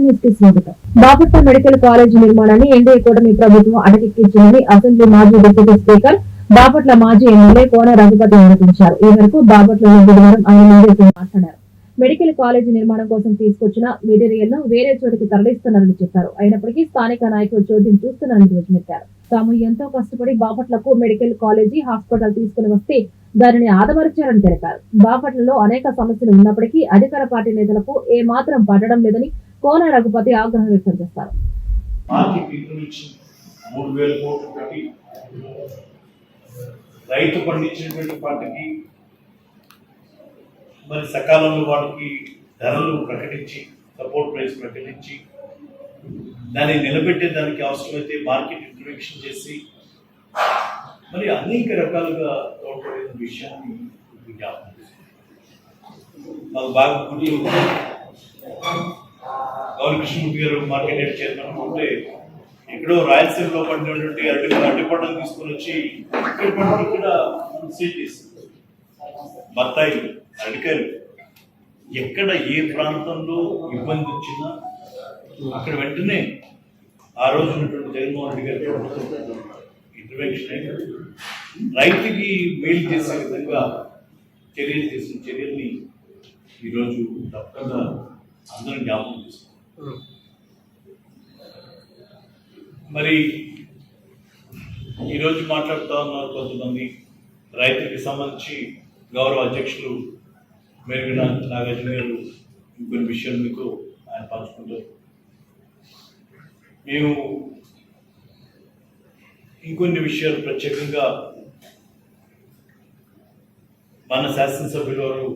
స్వాగతం Bapatla medical college నిర్మాణాన్ని NDA కూటమి ప్రభుత్వం అటకెక్కించిందని అసెంబ్లీ మాజీ డిప్యూటీ స్పీకర్ బాపట్ల మాజీ ఎమ్మెల్యే కోన రఘుపతి ఆరోపించారు. ఈ మేరకు బాపట్లలో బుధవారం ఆయన మీడియాతో మాట్లాడారు. మెడికల్ కాలేజ్ నిర్మాణం కోసం తీసుకొచ్చిన మెటీరియల్ను వేరే చోటికి తరలిస్తున్నారని చెప్పారు. అయినప్పటికీ స్థానిక నాయకులు చోద్యం చూస్తున్నారని ధ్వజమెత్తారు. తాము ఎంతో కష్టపడి బాపట్లకు మెడికల్ కాలేజీ హాస్పిటల్ తీసుకుని వస్తే దానిని ఆదమరిచారని తెలిపారు. బాపట్లలో అనేక సమస్యలు ఉన్నప్పటికీ అధికార పార్టీ నేతలకు ఏ మాత్రం పడడం లేదని కోన రఘుపతి ఆగ్రహం వ్యక్తం చేస్తారు. మార్కెట్ మూడు రైతు పండించినటువంటి పంటకి మరి సకాలంలో వాళ్ళకి ధరలు ప్రకటించి సపోర్ట్ ప్రైస్ ప్రకటించి దాన్ని నిలబెట్టే దానికి అవసరమైతే మార్కెట్ ఇంట్రొడక్షన్ చేసి మరి అనేక రకాలుగా తోడ్పడిన విషయాన్ని జ్ఞాపకం మాకు బాగా గుడి గౌరీ గారు మార్కెట్ హెడ్ చైర్మన్ ఉంటే ఎక్కడో రాయలసీమలో పడినటువంటి అరటి అరటి పంటలు తీసుకొని వచ్చి ఇక్కడ పంటలు ఇక్కడ సీల్ చేసింది బత్తాయి అరటికాయలు. ఎక్కడ ఏ ప్రాంతంలో ఇబ్బంది వచ్చినా అక్కడ వెంటనే ఆ రోజు ఉన్నటువంటి జగన్మోహన్ రెడ్డి గారి ఇంటర్వెన్షన్ అయి రైతుకి మేలు చేసే విధంగా చర్యలు చేసిన చర్యల్ని ఈరోజు తప్పకుండా అందరం జ్ఞాపకం చేసుకుంటాం మరి ఈరోజు మాట్లాడుతూ ఉన్నారు కొంతమంది రైతులకు సంబంధించి గౌరవ అధ్యక్షులు మెరుగిన నాగార్జున గారు. ఇంకొన్ని విషయాలు మీకు ఆయన పంచుకుంటారు. మేము ఇంకొన్ని విషయాలు ప్రత్యేకంగా మన శాసనసభ్యుల వారు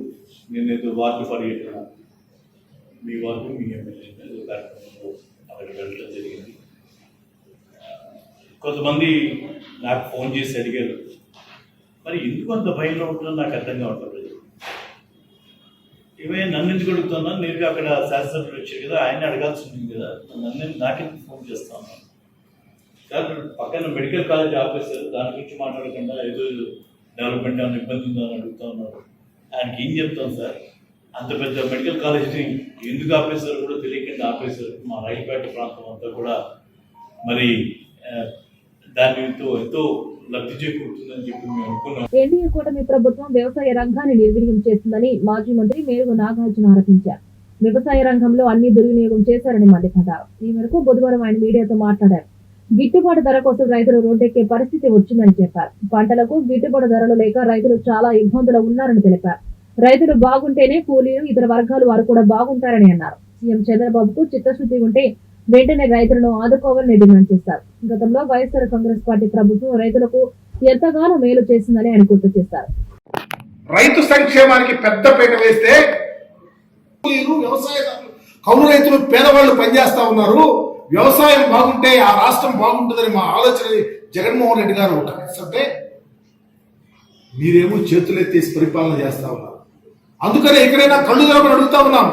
నేనేదో వార్డు పర్యటన మీ వారు మీ ఎమ్మెల్యే కార్యక్రమంలో అక్కడికి వెళ్ళడం జరిగింది. కొంతమంది నాకు ఫోన్ చేసి అడిగారు మరి ఎందుకు అంత భయంలో ఉంటుందో నాకు అర్థం కావట్లేదు ఇవే నన్ను ఎందుకు అడుగుతున్నా నేను అక్కడ శాసనసభ్యులు వచ్చారు కదా ఆయన అడగాల్సి ఉంది కదా నన్ను నాకెందుకు ఫోన్ చేస్తా ఉన్నాను సార్ పక్కన మెడికల్ కాలేజ్ ఆఫీసర్ దాని గురించి మాట్లాడకుండా ఏదో డెవలప్మెంట్ ఏమైనా ఇబ్బంది ఉందో అని అడుగుతా ఉన్నారు. ఆయనకి ఏం చెప్తాం సార్? అంత పెద్ద మెడికల్ కాలేజ్ని ఎందుకు ఆపేశారు కూడా తెలియకుండా ఆపేశారు. మా రైల్పేట ప్రాంతం అంతా కూడా మరి దానితో ఎంతో ఎంతో లబ్ధి చేకూరుతుందని చెప్పి మేము అనుకున్నాం. ఎన్డీఏ కూటమి ప్రభుత్వం వ్యవసాయ రంగాన్ని నిర్వీర్యం చేస్తుందని మాజీ మంత్రి మేరుగు నాగార్జున ఆరోపించారు. వ్యవసాయ రంగంలో అన్ని దుర్వినియోగం చేశారని మండిపడ్డారు. ఈ మేరకు బుధవారం ఆయన మీడియాతో మాట్లాడారు. గిట్టుబాటు ధర కోసం రైతులు రోడ్డెక్కే పరిస్థితి వచ్చిందని చెప్పారు. పంటలకు గిట్టుబాటు ధరలు లేక రైతులు చాలా ఇబ్బందులు ఉన్నారని తెలిపారు. రైతులు బాగుంటేనే కూలీలు ఇతర వర్గాలు వారు కూడా బాగుంటారని అన్నారు. సీఎం చంద్రబాబుకు చిత్తశుద్ధి ఉంటే వెంటనే రైతులను ఆదుకోవాలని డిమాండ్ చేశారు గతంలో వైఎస్ఆర్ కాంగ్రెస్ పార్టీ ప్రభుత్వం రైతులకు ఎంతగానో మేలు చేసిందని ఆయన గుర్తు చేశారు. రైతు సంక్షేమానికి పెద్ద పీట వేస్తే వ్యవసాయదారులు కౌలు రైతులు పేదవాళ్ళు పనిచేస్తా ఉన్నారు. వ్యవసాయం బాగుంటే ఆ రాష్ట్రం బాగుంటుందని మా ఆలోచన జగన్మోహన్ రెడ్డి గారు ఒక మీరేమో చేతులెత్తేసి పరిపాలన చేస్తా ఉన్నారు. అందుకనే ఎక్కడైనా కళ్ళు తెరవని అడుగుతా ఉన్నాం.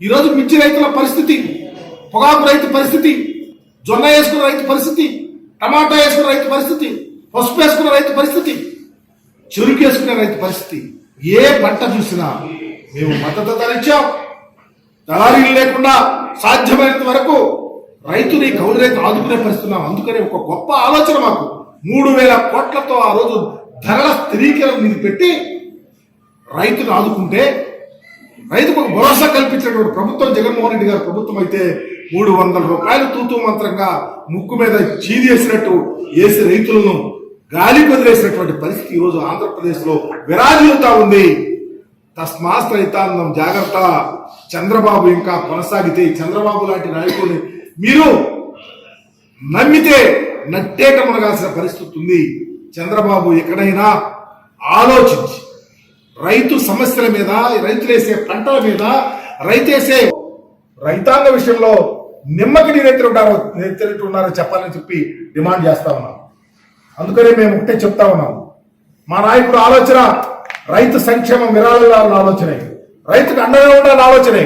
ఈరోజు మిర్చి రైతుల పరిస్థితి పొగాకు రైతు పరిస్థితి జొన్న వేసుకున్న రైతు పరిస్థితి టమాటా వేసుకున్న రైతు పరిస్థితి పసుపు వేసుకున్న రైతు పరిస్థితి చెరుకు వేసుకునే రైతు పరిస్థితి. ఏ పంట చూసినా మేము మద్దతు ధర దళారీలు లేకుండా సాధ్యమైనంత వరకు రైతుని కౌలు రైతు ఆదుకునే పరిస్థితున్నాం అందుకనే ఒక గొప్ప ఆలోచన మాకు. మూడు వేల కోట్లతో ఆ రోజు ధరల స్థిరీకరణ నిధి పెట్టి రైతును ఆదుకుంటే రైతుకు ఒక భరోసా కల్పించినటువంటి ప్రభుత్వం జగన్మోహన్ రెడ్డి గారి ప్రభుత్వం అయితే మూడు వందల రూపాయలు తూతు మంత్రంగా ముక్కు మీద చీదేసినట్టు వేసి రైతులను గాలి వదిలేసినటువంటి పరిస్థితి ఈరోజు ఆంధ్రప్రదేశ్లో విరాజిల్లుతా ఉంది. తస్మాత్ రైతాంగం జాగ్రత్త. చంద్రబాబు ఇంకా కొనసాగితే చంద్రబాబు లాంటి నాయకుడిని మీరు నమ్మితే నట్టేట మునగాల్సిన పరిస్థితి ఉంది. చంద్రబాబు ఎక్కడైనా ఆలోచించి రైతు సమస్యల మీద రైతులేసే పంటల మీద రైతేసే రైతాంగ విషయంలో నిమ్మకి నీరెత్తి ఉన్నారో నెత్తినట్టు ఉన్నారో చెప్పాలని చెప్పి డిమాండ్ చేస్తా ఉన్నాం. అందుకనే మేము ఒకటే చెప్తా ఉన్నాం. మా నాయకుడు ఆలోచన రైతు సంక్షేమం విరాళాల ఆలోచనే. రైతుకు అండగా ఉండాలని ఆలోచనే.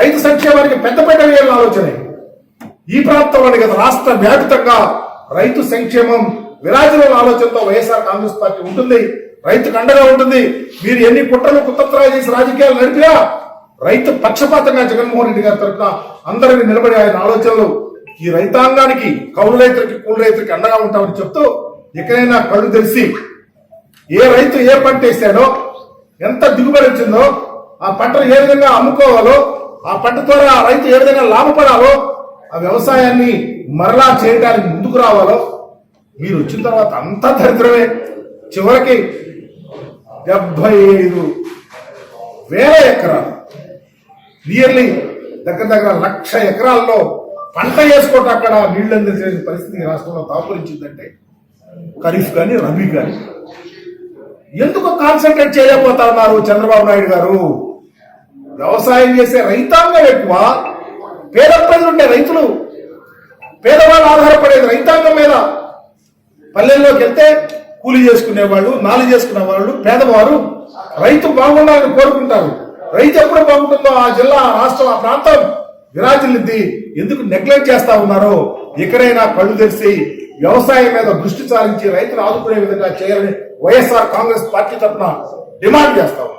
రైతు సంక్షేమానికి పెద్దపేట వేయాలని ఆలోచనే. ఈ ప్రాంతంలోని గత రాష్ట్ర వ్యాప్తంగా రైతు సంక్షేమం విరాజుల ఆలోచనతో వైఎస్ఆర్ కాంగ్రెస్ పార్టీ ఉంటుంది. రైతుకు అండగా ఉంటుంది. మీరు ఎన్ని కుట్రలు కుతంత్రాలు చేసి రాజకీయాలు నడిపినా రైతు పక్షపాతంగా జగన్మోహన్ రెడ్డి గారి తరఫున అందరిని నిలబడి ఆయన ఆలోచనలు ఈ రైతాంగానికి కౌలు రైతులకి కూలి రైతులకి అండగా ఉంటామని చెప్తూ ఎక్కడైనా కళ్ళు తెలిసి ఏ రైతు ఏ పంట వేసాడో ఎంత దిగుబడి వచ్చిందో ఆ పంటను ఏ విధంగా అమ్ముకోవాలో ఆ పంట ద్వారా ఆ రైతు ఏ విధంగా లాభపడాలో ఆ వ్యవసాయాన్ని మరలా చేయడానికి ముందుకు రావాలో మీరు వచ్చిన తర్వాత అంతా దరిద్రమే. చివరికి డెబ్బై ఐదు వేల ఎకరాలు. నియర్లీ దగ్గర దగ్గర లక్ష ఎకరాల్లో పంట వేసుకోవటం అక్కడ నీళ్ళు అందించే పరిస్థితి రాష్ట్రంలో దాపురించిందంటే ఖరీఫ్ కానీ రబీ కానీ ఎందుకు కాన్సన్ట్రేట్ చేయలేకపోతా ఉన్నారు చంద్రబాబు నాయుడు గారు? వ్యవసాయం చేసే రైతాంగం ఎక్కువ పేద ప్రజలు ఉండే రైతులు పేదవాళ్ళు ఆధారపడేది రైతాంగం మీద. పల్లెల్లోకి వెళ్తే కూలి చేసుకునేవాళ్ళు నాలి చేసుకునే వాళ్ళు పేదవారు రైతు బాగుండాలని కోరుకుంటారు. రైతు ఎప్పుడు బాగుంటుందో ఆ జిల్లా రాష్ట్రం ఆ ప్రాంతం విరాజిల్లింది ఎందుకు నెగ్లెక్ట్ చేస్తా ఉన్నారో ఎక్కడైనా కళ్ళు తెరిచి వ్యవసాయం మీద దృష్టి సారించి రైతులు ఆదుకునే విధంగా చేయాలని వైఎస్ఆర్ కాంగ్రెస్ పార్టీ తరఫున డిమాండ్ చేస్తా ఉన్నాం.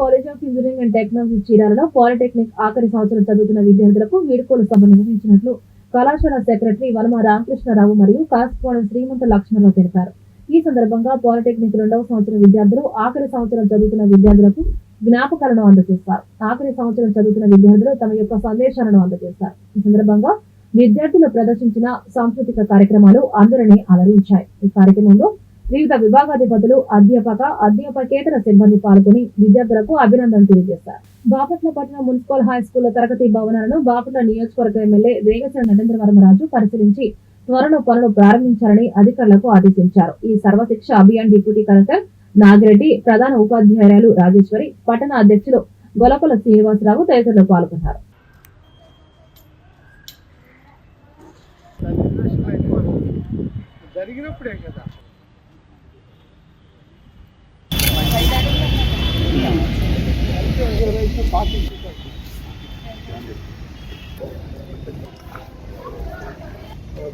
College of engineering and technology చీరాలలో polytechnic ఆఖరి సంవత్సరం చదువుతున్న విద్యార్థులకు వీడుకోలు సభ నిర్వహించినట్లు కళాశాల సెక్రటరీ వనమ రామకృష్ణారావు మరియు కరస్పాండెంట్ శ్రీమంత లక్ష్మణరావు తెలిపారు. ఈ సందర్భంగా పాలిటెక్నిక్ రెండవ సంవత్సరం విద్యార్థులు ఆఖరి సంవత్సరం చదువుతున్న విద్యార్థులకు జ్ఞాపకాలను అందజేస్తారు ఆఖరి సంవత్సరం చదువుతున్న విద్యార్థులు తమ యొక్క సందేశాలను అందజేస్తారు ఈ సందర్భంగా విద్యార్థులు ప్రదర్శించిన సాంస్కృతిక కార్యక్రమాలు అందరినీ అలరించాయి. ఈ కార్యక్రమంలో వివిధ విభాగాధిపతులు అధ్యాపక అధ్యాపకేతర సిబ్బంది పాల్గొని విద్యార్థులకు అభినందనలు తెలియజేశారు. బాపట్ల పట్టణ మున్సిపల్ హై స్కూల్ తరగతి భవనాలను బాపట్ల నియోజకవర్గ ఎమ్మెల్యే వేగశ్రీ నరేంద్ర వర్మరాజు పరిశీలించి త్వరలో పనులు ప్రారంభించాలని అధికారులకు ఆదేశించారు. ఈ సర్వశిక్ష అభియాన్ డిప్యూటీ కలెక్టర్ నాగిరెడ్డి ప్రధాన ఉపాధ్యాయురాలు రాజేశ్వరి పట్టణ అధ్యక్షులు గొలపల శ్రీనివాసరావు తదితరులు పాల్గొన్నారు. జరిగినప్పుడే కదా.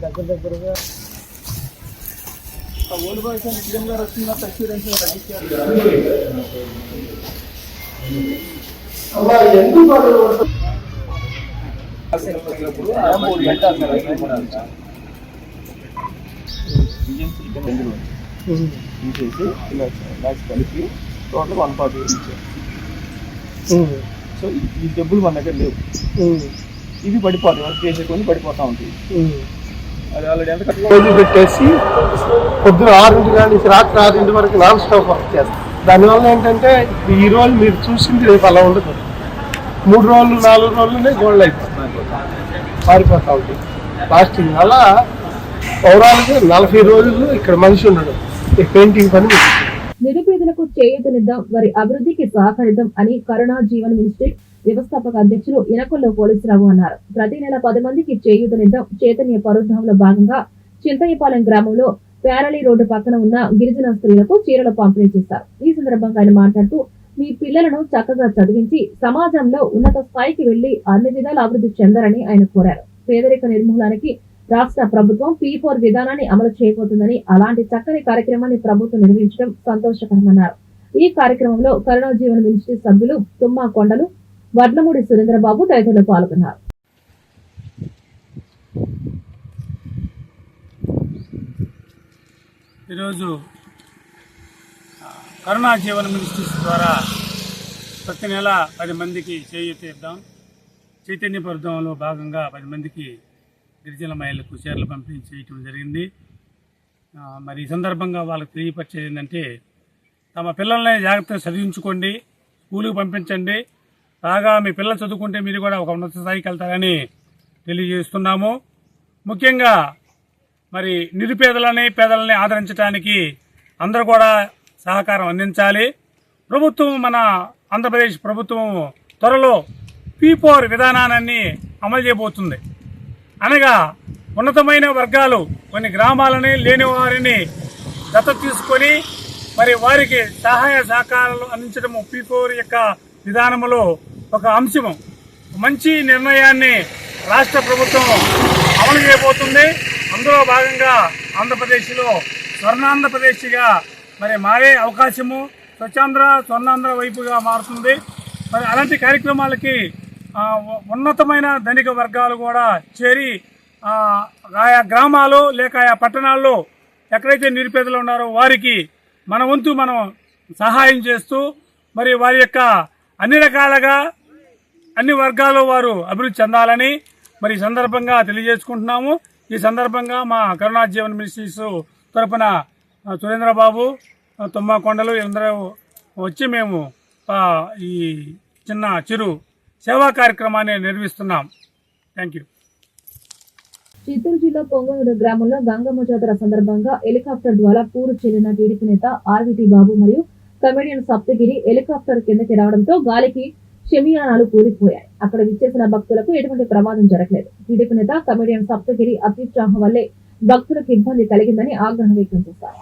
దగ్గర దగ్గరగా ఓల్డ్ బాయ్స్ అని నిజం గారు వచ్చిన ఎక్స్పీరియన్స్ తీసేసి ఇలా మ్యాచ్ కలిపి టోటల్ వన్ ఫార్టీ సో ఈ- డబ్బులు మన దగ్గర లేవు. ఇవి పడిపోతాయి వర్క్ చేసేటువంటి పడిపోతా ఉంటాయి అది ఆల్రెడీ ఎంత కట్ట- పెట్టేసి పొద్దున ఆరింటి కానీ రాత్రి ఆరింటి వరకు నాన్ స్టాప్ వర్క్ చేస్తాం. దానివల్ల ఏంటంటే ఈ రోజు మీరు చూసింది రేపు అలా ఉండదు. మూడు రోజులు నాలుగు రోజులనే గోల్డ్ అయిపోతుంది. మారిపోతా ఉంటుంది. లాస్టింగ్ అలా ఓవరాల్గా నలభై రోజులు ఇక్కడ మనిషి ఉండడు. ఈ పెయింటింగ్ పని మీకు నిరుపేదలకు చేయూతనిద్దాం వారి అభివృద్ధికి సహకరిద్దాం అని కరుణా జీవన్ మినిస్ట్రీ వ్యవస్థాపక అధ్యక్షులు ఇనకొల్ల పోలీసురావు అన్నారు. ప్రతి నెల పది మందికి చేయూతనిద్దాం చైతన్య పరోద్యమంలో భాగంగా చింతయ్యపాలెం గ్రామంలో పేరళి రోడ్డు పక్కన ఉన్న గిరిజన స్త్రీలకు చీరలు పంపిణీ చేశారు. ఈ సందర్భంగా ఆయన మాట్లాడుతూ మీ పిల్లలను చక్కగా చదివించి సమాజంలో ఉన్నత స్థాయికి వెళ్ళి అన్ని విధాల అభివృద్ధి చెందారని ఆయన కోరారు. పేదరిక నిర్మూలనకి రాష్ట్ర ప్రభుత్వం పీ ఫోర్ విధానాన్ని అమలు చేయబోతుందని అలాంటి చక్కని కార్యక్రమాన్ని ప్రభుత్వం నిర్వహించడం సంతోషకరమన్నారు. ఈ కార్యక్రమంలో కరుణా జీవన మినిస్ట్రీ సభ్యులు తుమ్మా కొండలు వడ్లమూడి సురేంద్రబాబు తదితరులు పాల్గొన్నారు. ఈరోజు ఆ, కరుణా జీవన మినిస్ట్రీస్ ద్వారా ప్రతి నెల పది మందికి చేయూత ఇద్దాం. చైతన్య పర్వంలో భాగంగా పది మందికి గిరిజన మహిళలకు చీరలు పంపిణీ చేయటం జరిగింది. మరి ఈ సందర్భంగా వాళ్ళకి తెలియపరిచేది ఏంటంటే తమ పిల్లల్ని జాగ్రత్తగా చదివించుకోండి స్కూలుకి పంపించండి. బాగా మీ పిల్లలు చదువుకుంటే మీరు కూడా ఒక ఉన్నత స్థాయికి వెళ్తారని తెలియజేస్తున్నాము. ముఖ్యంగా మరి నిరుపేదలని పేదలని ఆదరించడానికి అందరూ కూడా సహకారం అందించాలి. ప్రభుత్వం మన ఆంధ్రప్రదేశ్ ప్రభుత్వం త్వరలో పీ ఫోర్ విధానాన్ని అమలు చేయబోతుంది. అనగా ఉన్నతమైన వర్గాలు కొన్ని గ్రామాలని లేని వారిని దత్త తీసుకొని మరి వారికి సహాయ సహకారాలు అందించడం పీఫోర్ యొక్క విధానంలో ఒక అంశము. మంచి నిర్ణయాన్ని రాష్ట్ర ప్రభుత్వం అమలు చేయబోతుంది. అందులో భాగంగా ఆంధ్రప్రదేశ్లో స్వర్ణాంధ్రప్రదేశ్గా మరి మారే అవకాశము. స్వచ్ఛాంధ్ర స్వర్ణాంధ్ర వైపుగా మారుతుంది. మరి అలాంటి కార్యక్రమాలకి ఉన్నతమైన ధనిక వర్గాలు కూడా చేరి ఆయా గ్రామాలు లేక ఆయా పట్టణాల్లో ఎక్కడైతే నిరుపేదలు ఉన్నారో వారికి మన వంతు మనం సహాయం చేస్తూ మరి వారి యొక్క అన్ని రకాలుగా అన్ని వర్గాలు వారు అభివృద్ధి చెందాలని మరి సందర్భంగా తెలియజేసుకుంటున్నాము. ఈ సందర్భంగా మా కరుణా జీవన్ మినిస్ట్రీస్ తరపున సురేంద్రబాబు తుమ్మకొండలు కొండలు అందరూ వచ్చి మేము ఈ చిన్న చిరు సేవా కార్యక్రమాన్ని నిర్వహిస్తున్నాం. థ్యాంక్ యూ చిత్తూరు జిల్లా పొంగనూరు గ్రామంలో గంగమ్మ జాతర సందర్భంగా హెలికాప్టర్ ద్వారా పూరు చెల్లిన టీడీపీ నేత ఆర్విటి బాబు మరియు కమెడియన్ సప్తగిరి హెలికాప్టర్ కిందకి రావడంతో గాలికి షమియానాలు కూలిపోయాయి. అక్కడ విచ్చేసిన భక్తులకు ఎటువంటి ప్రమాదం జరగలేదు. టీడీపీ నేత కమెడియన్ సప్తగిరి అత్యుత్సాహం వల్లే భక్తులకు ఇబ్బంది కలిగిందని ఆగ్రహం వ్యక్తం చేశారు.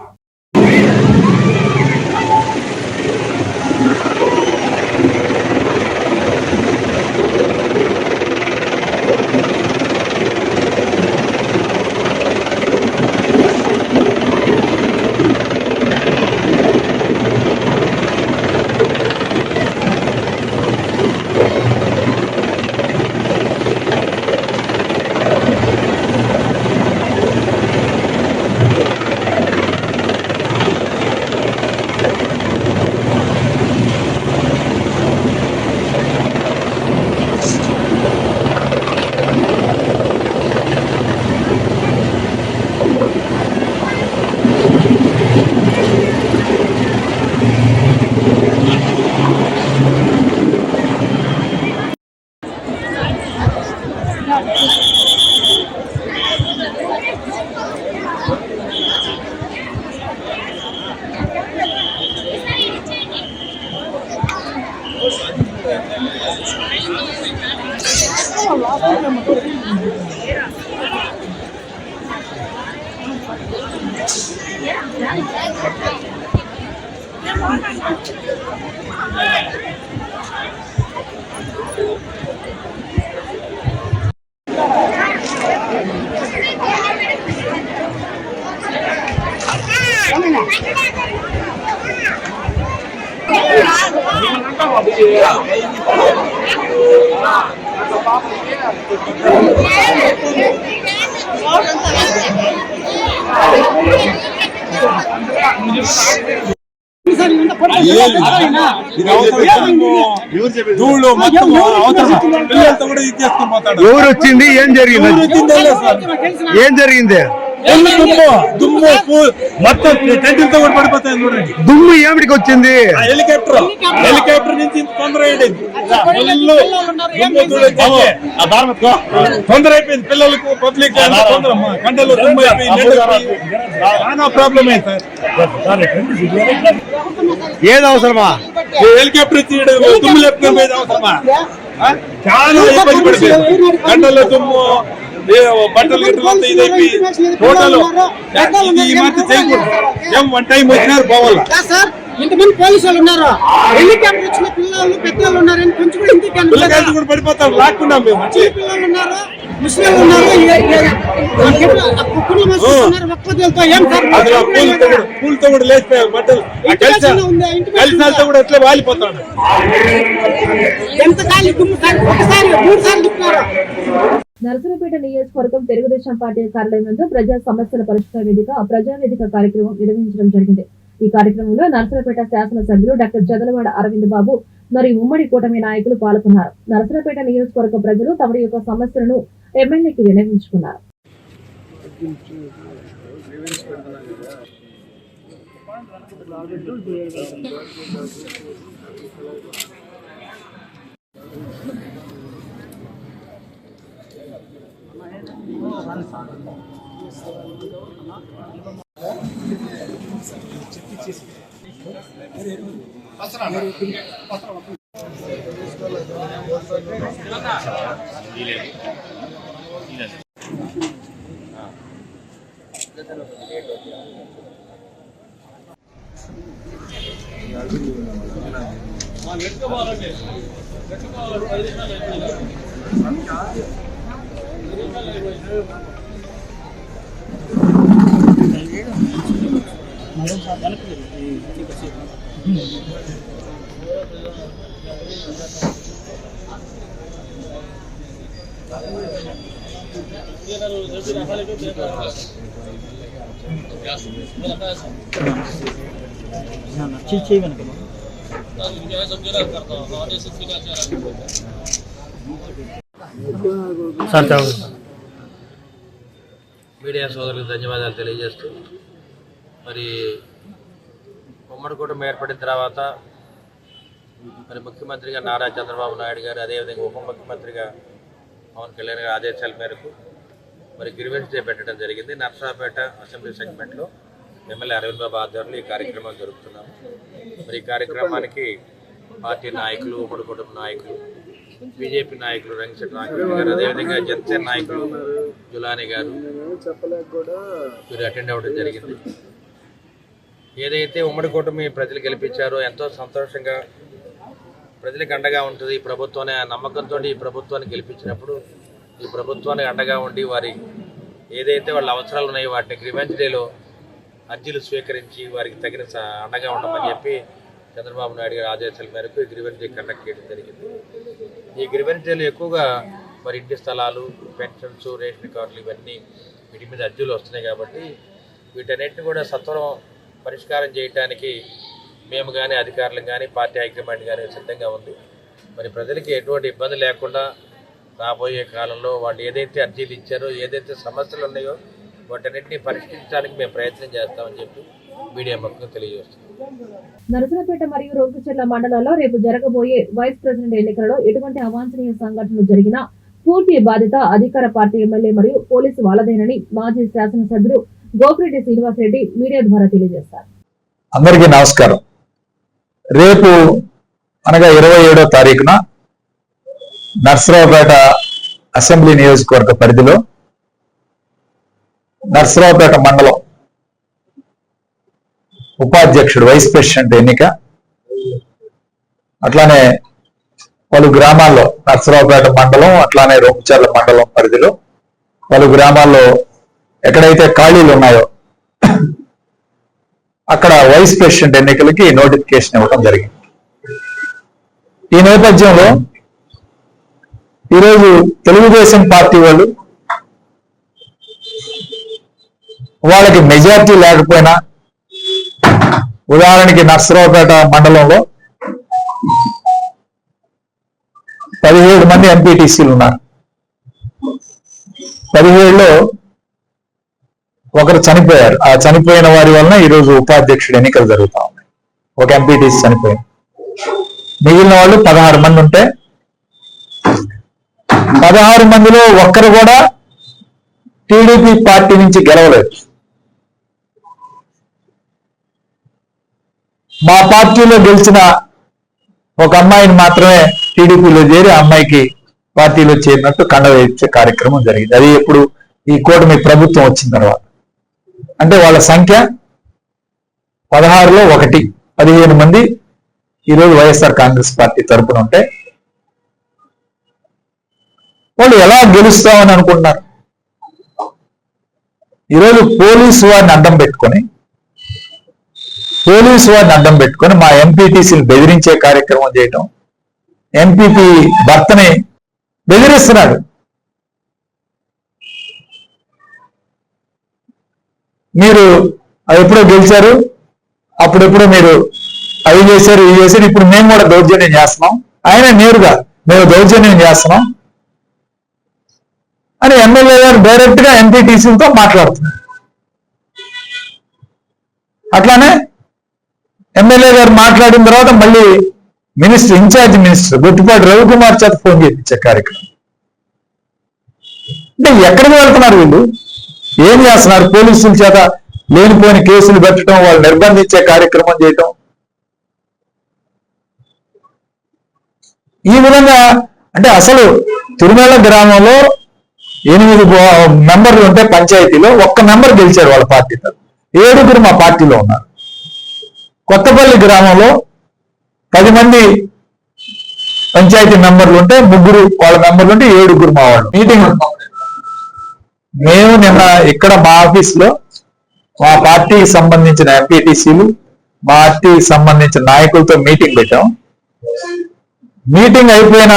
ఎవరు వచ్చింది? ఏం జరిగింది. ఏం జరిగింది? ఎల్లు దుమ్ము దుమ్ము? పూ- మొత్తం టెంటిల్తో కూడా పడిపోతాయి చూడండి. దుమ్ము ఏమిటికి వచ్చింది. ఆ హెలికాప్టర్ హెలికాప్టర్? నుంచి తొందర తొందర అయిపోయింది. పిల్లలకు పబ్లిక్ తొందర. అమ్మా. కండలు దుమ్ము చాలా ప్రాబ్లం అయింది సార్. ఏది అవసరమా? ఈ హెలికాప్టర్ ఇచ్చి దుమ్ము పోయేది అవసరమా? చాలా ఇబ్బంది పడిపోయింది దుమ్ము బట్టలు గిట్టలు అంతా ఇదైపోయి టోటల్ ఇది ఈ మధ్య చేయకూడదు. ఏం వన్ టైం వచ్చినారు పోవాలి? ఇంతమంది పోలీసు వాళ్ళు ఉన్నారు? హెలికాప్టర్ వచ్చిన పిల్లలు పెద్దలు ఉన్నారు కొంచెం కూడా ఇంటికి కనిపించదు. పిల్లకాయలు కూడా పడిపోతాం లాక్కున్నాం మేము. పిల్లలు ఉన్నారు? ముస్లింలు పూలతో కూడా పూలతో కూడా లేచిపోయాం బట్టలు. ఆ ఇంటి కలిసి పక్కన ఉంది, ఇంటి పక్కన కలిసినాలతో కూడా ఎట్లా వాలిపోతాడు? ఎంత సార్? ఒకసారి మూడు సార్లు పేట నియోజకవర్గం తెలుగుదేశం పార్టీ కార్యాలయం నుండి ప్రజా సమస్యల పరిష్కార వేదిక ప్రజావేదిక కార్యక్రమం నిర్వహించడం జరిగింది. ఈ కార్యక్రమంలో నర్సలపేట శాసనసభ్యులు డాక్టర్ చదలవాడ అరవింద్ బాబు మరియు ఉమ్మడి కూటమి నాయకులు పాల్గొన్నారు. నరసరపేట నియోజకవర్గ ప్రజలు తమ యొక్క సమస్యలను ఎమ్మెల్యేకి వినియోగించుకున్నారు ఎట్టుకోవాలండి ఎట్టుకోవాలి పది నిమిషాలు Sampai jumpa di మీడియా సోదరులకు ధన్యవాదాలు తెలియజేస్తూ మరి ఉమ్మడి కుటుంబం ఏర్పడిన తర్వాత మరి ముఖ్యమంత్రిగా నారా చంద్రబాబు నాయుడు గారు అదేవిధంగా ఉప ముఖ్యమంత్రిగా పవన్ కళ్యాణ్ గారి ఆదేశాల మేరకు మరి గ్రివెన్స్ డే పెట్టడం జరిగింది. నర్సరాపేట అసెంబ్లీ సెగ్మెంట్లో ఎమ్మెల్యే అరవింద్ బాబు ఆధ్వర్యంలో ఈ కార్యక్రమం జరుపుతున్నాము. మరి ఈ కార్యక్రమానికి పార్టీ నాయకులు ఉమ్మడి కుటుంబ నాయకులు బీజేపీ నాయకులు రంగశెట్టి రామకృష్ణ గారు అదేవిధంగా జనసేన నాయకులు జులాని గారు మీరు అటెండ్ అవ్వడం జరిగింది. ఏదైతే ఉమ్మడి కూటమి ప్రజలు గెలిపించారో ఎంతో సంతోషంగా ప్రజలకు అండగా ఉంటుంది ఈ ప్రభుత్వాన్ని ఆ నమ్మకంతో ఈ ప్రభుత్వాన్ని గెలిపించినప్పుడు ఈ ప్రభుత్వానికి అండగా ఉండి వారి ఏదైతే వాళ్ళ అవసరాలు ఉన్నాయో వాటిని గ్రీవెన్స్ డేలో అర్జీలు స్వీకరించి వారికి తగిన అండగా ఉండమని చెప్పి చంద్రబాబు నాయుడు గారి ఆదేశాల మేరకు ఈ గ్రివెన్స్ డే కండక్ట్ చేయడం జరిగింది. ఈ గ్రివెన్స్ ఎక్కువగా మరి ఇంటి స్థలాలు పెన్షన్స్ రేషన్ కార్డులు ఇవన్నీ వీటి మీద అర్జీలు వస్తున్నాయి కాబట్టి వీటన్నిటిని కూడా సత్వరం పరిష్కారం చేయడానికి మేము కానీ అధికారులు కానీ పార్టీ హైకమాండ్ కానీ సిద్ధంగా ఉంది. మరి ప్రజలకి ఎటువంటి ఇబ్బంది లేకుండా రాబోయే కాలంలో వాళ్ళు ఏదైతే అర్జీలు ఇచ్చారో ఏదైతే సమస్యలు ఉన్నాయో వాటన్నిటిని పరిష్కరించడానికి మేము ప్రయత్నం చేస్తామని చెప్పి మీడియా ముఖంగా తెలియజేస్తున్నాం నరసనపేట మరియు రొంపిచెర్ల మండలాల్లో రేపు జరగబోయే వైస్ ప్రెసిడెంట్ ఎన్నికలలో ఎటువంటి అవాంఛనీయ సంఘటనలు జరిగినా పూర్తి బాధ్యత అధికార పార్టీ ఎమ్మెల్యే మరియు పోలీసు వాళ్ళదేనని మాజీ శాసనసభ్యుడు గోపిరెడ్డి శ్రీనివాసరెడ్డి మీడియా ద్వారా తెలియజేశారు అందరికీ నమస్కారం. రేపు అనగా ఇరవై ఏడో తారీఖున నర్సరావుపేట అసెంబ్లీ నియోజకవర్గ పరిధిలో నర్సరావుపేట మండలం ఉపాధ్యక్షుడు వైస్ ప్రెసిడెంట్ ఎన్నిక. అట్లానే పలు గ్రామాల్లో నర్సరావుపేట మండలం అట్లానే రొంచర్ల మండలం పరిధిలో పలు గ్రామాల్లో ఎక్కడైతే ఖాళీలు ఉన్నాయో అక్కడ వైస్ ప్రెసిడెంట్ ఎన్నికలకి నోటిఫికేషన్ ఇవ్వడం జరిగింది. ఈ నేపథ్యంలో ఈరోజు తెలుగుదేశం పార్టీ వాళ్ళు వాళ్ళకి మెజార్టీ లేకపోయినా ఉదాహరణకి నర్సరావుపేట మండలంలో పదిహేడు మంది ఎంపీటీసీలు ఉన్నారు. పదిహేడులో ఒకరు చనిపోయారు. ఆ చనిపోయిన వారి వలన ఈరోజు ఉపాధ్యక్షుడు ఎన్నికలు జరుగుతా ఉన్నాయి. ఒక ఎంపీటీసీ చనిపోయింది మిగిలిన వాళ్ళు పదహారు మంది ఉంటే పదహారు మందిలో ఒక్కరు కూడా టీడీపీ పార్టీ నుంచి గెలవలేదు. మా పార్టీలో గెలిచిన ఒక అమ్మాయిని మాత్రమే టీడీపీలో చేరి ఆ అమ్మాయికి పార్టీలో చేరినట్టు కండ కార్యక్రమం జరిగింది. అది ఎప్పుడు ఈ కూటమి ప్రభుత్వం వచ్చిన తర్వాత. అంటే వాళ్ళ సంఖ్య పదహారులో ఒకటి. పదిహేను మంది ఈరోజు వైఎస్ఆర్ కాంగ్రెస్ పార్టీ తరపున ఉంటే వాళ్ళు ఎలా గెలుస్తామని అనుకుంటున్నారు? ఈరోజు పోలీసు వారిని అడ్డం పెట్టుకొని పోలీసు వారిని అడ్డం పెట్టుకొని మా ఎంపీటీసీని బెదిరించే కార్యక్రమం చేయటం ఎంపీపీ భర్తని బెదిరిస్తున్నాడు. మీరు అది ఎప్పుడో గెలిచారు అప్పుడెప్పుడు మీరు అవి చేశారు ఇవి చేశారు ఇప్పుడు మేము కూడా దౌర్జన్యం చేస్తున్నాం. ఆయన నేరుగా మేము దౌర్జన్యం చేస్తున్నాం అని ఎమ్మెల్యే గారు డైరెక్ట్గా ఎంపీటీసీలతో మాట్లాడుతున్నారు. అట్లానే ఎమ్మెల్యే గారు మాట్లాడిన తర్వాత మళ్ళీ minister in-charge minister Guttipati Ravikumar చేత ఫోన్ చేయించే కార్యక్రమం. అంటే ఎక్కడికి వెళ్తున్నారు వీళ్ళు? ఏం చేస్తున్నారు? పోలీసుల చేత లేనిపోని కేసులు పెట్టడం వాళ్ళు నిర్బంధించే కార్యక్రమం చేయటం. ఈ విధంగా అంటే అసలు తిరుమల గ్రామంలో ఎనిమిది మెంబర్లు ఉంటే పంచాయతీలో ఒక్క మెంబర్ గెలిచారు వాళ్ళ పార్టీ ఏడుగురు మా పార్టీలో ఉన్నారు. కొత్తపల్లి గ్రామంలో పది మంది పంచాయతీ మెంబర్లు ఉంటే ముగ్గురు వాళ్ళ మెంబర్లు ఉంటే ఏడుగురు మా వాళ్ళు. మీటింగ్ మేము నిన్న ఇక్కడ మా ఆఫీస్లో మా పార్టీకి సంబంధించిన ఎంపీటీసీలు మా పార్టీకి సంబంధించిన నాయకులతో మీటింగ్ పెట్టాం. మీటింగ్ అయిపోయిన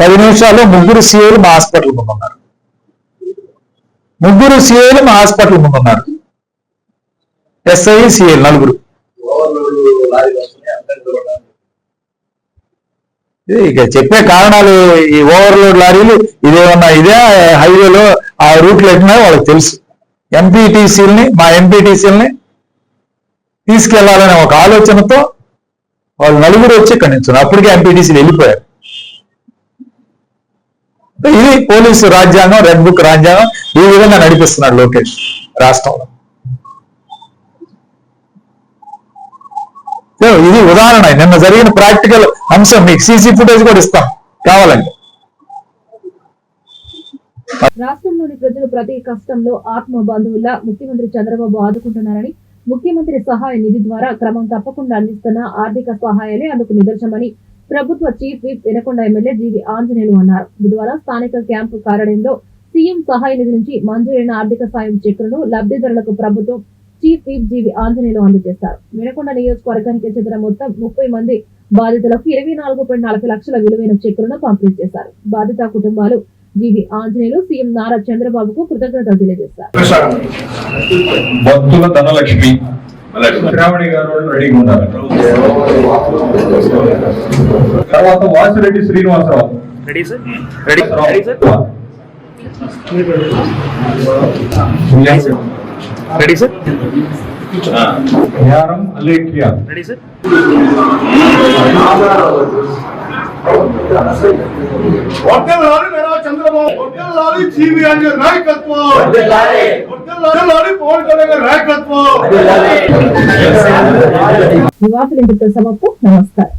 పది నిమిషాలు ముగ్గురు సీఏలు మా హాస్పిటల్ ముందు ఉన్నారు ముగ్గురు సీఏలు మా హాస్పిటల్ ముందు ఉన్నారు ఎస్ఐ సిఎల్ నలుగురు. ఇక చెప్పే కారణాలు ఈ ఓవర్లోడ్ లారీలు ఇదేమన్నా ఇదే హైవేలో ఆ రూట్లు ఎట్టినా వాళ్ళకి తెలుసు. ఎంపీటీసీలని మా ఎంపీటీసీలని తీసుకెళ్ళాలనే ఒక ఆలోచనతో వాళ్ళు నలుగురు వచ్చి ఇక్కడి నుంచి అప్పటికే ఎంపీటీసీలు వెళ్ళిపోయారు. ఇది పోలీసు రాజ్యాంగం రెడ్ బుక్ రాజ్యాంగం ఈ విధంగా నడిపిస్తున్నాడు లోకేష్ రాష్ట్రంలో. ఇది ఉదాహరణ. నిన్న జరిగిన ప్రాక్టికల్ అంశం మీకు సీసీ ఫుటేజ్ కూడా ఇస్తాం. కావాలండి రాష్ట్రంలోని ప్రజలు ప్రతి కష్టంలో ఆత్మ బంధువుల ముఖ్యమంత్రి చంద్రబాబు ఆదుకుంటున్నారని ముఖ్యమంత్రి సహాయ నిధి ద్వారా క్రమం తప్పకుండా అందిస్తున్న ఆర్థిక సహాయాలే అందుకు నిదర్శనమని ప్రభుత్వ chief whip Vinukonda MLA GV Anjaneyulu అన్నారు. బుధవారం స్థానిక క్యాంపు కార్యాలయంలో సీఎం సహాయ నిధి నుంచి మంజూరైన ఆర్థిక సాయం చెక్కులను లబ్ధిదారులకు ప్రభుత్వం చీఫ్ విప్ జీవి ఆంజనేయులు అందజేశారు వినకొండ నియోజకవర్గానికి చెందిన మొత్తం ముప్పై మంది బాధితులకు ఇరవై నాలుగు పాయింట్ నలభై లక్షల విలువైన చెక్కులను పంపిణీ చేశారు. బాధిత కుటుంబాలు జీవి ఆంజనేయులు సీఎం నారా చంద్రబాబుకు కృతజ్ఞతలు తెలియజేశారు. భక్తుల ధనలక్ష్మి శ్రావణి గారు రెడీగా ఉన్నారు. తర్వాత Vasireddy Srinivasarao. Ready sir ready sir ready sir Yaram Alekhya. Ready sir వర్గంలోని Nara Chandrababu వర్గంలోని జీవి అనే నాయకత్వం. వర్గంలోని పవన్ కళ్యాణ్ నాయకత్వం. సమాప్తం. నమస్కారం.